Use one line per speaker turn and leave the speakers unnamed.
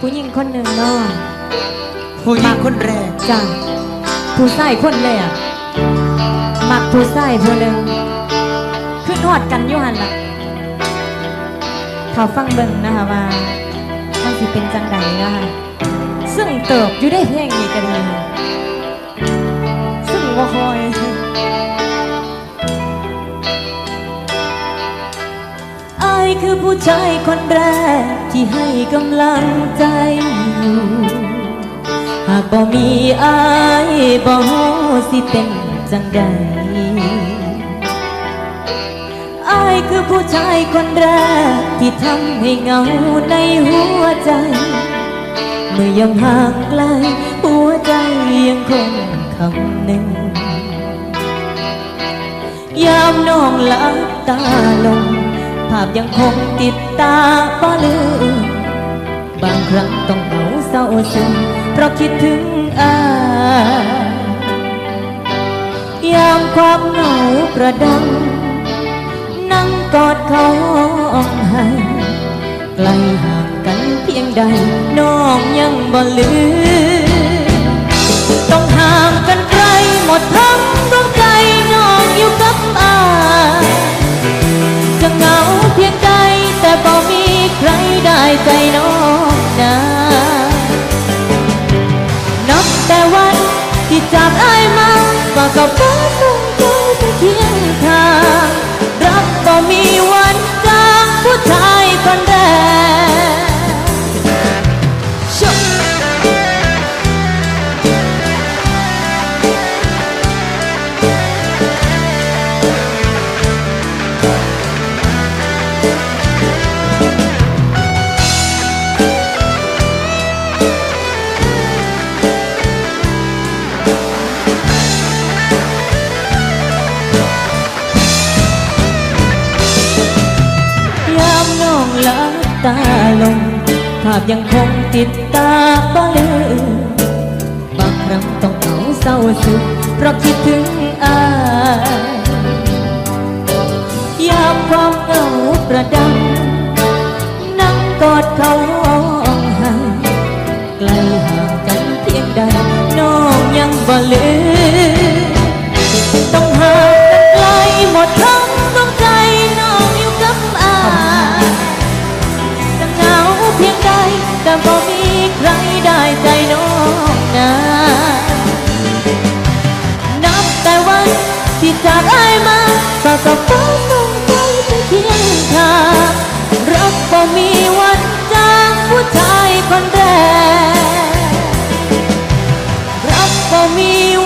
ผู้หญิงคนหนึ่งเนาะ
ผู้หญิงคนแรก
จ้ะผู้ชายคนแรกมักผู้ชายผู้หนึ่งขึ้นหอดกันอยู่หันล่ะเขาฟังเบิ่งนะคะว่ามันสิเป็นจังใดนะคะซึ่งเติบอยู่ได้เพลงนี้ก็ดีซึ่งว่าคอย คือผู้ชายคนแรก ที่ให้กำลังใจอยู่หากบ่มีอายบ่สิเป็นจังใดอายคือผู้ชายคนแรก ที่ทำให้เงาในหัวใจ เมื่อยามห่างไกล หัวใจยังคงคำหนึ่งยามน้องหลับตาลง ภาพยังคงติดตาบ่ลืม บางครั้งต้องเหงาเศร้าซึมเพราะคิดถึงอายามความเหงาประดัง นั่งกอดเขาอ้องไห้ไกลห่างกันเพียงใด น้องยังบ่ลืม รได้ใจน้องนานับแต่วันที่จากอ้มาก็กับ ลับตาลง ภาพยังคงติดตาบ่ลืมบางครั้งต้องเหงาเศร้าซึมเพราะคิดถึงอายยามความเหงาประดัง นั่งกอดเขาห้องไห้ไกลห่างกันเพียงใดน้องยังบ่ลืม ที่จากอายมาฝากกับฟ้าส่งใจเป็นเพียงทางรักบ่มีวันจางผู้ชายคนแรกรักบ่มีวัน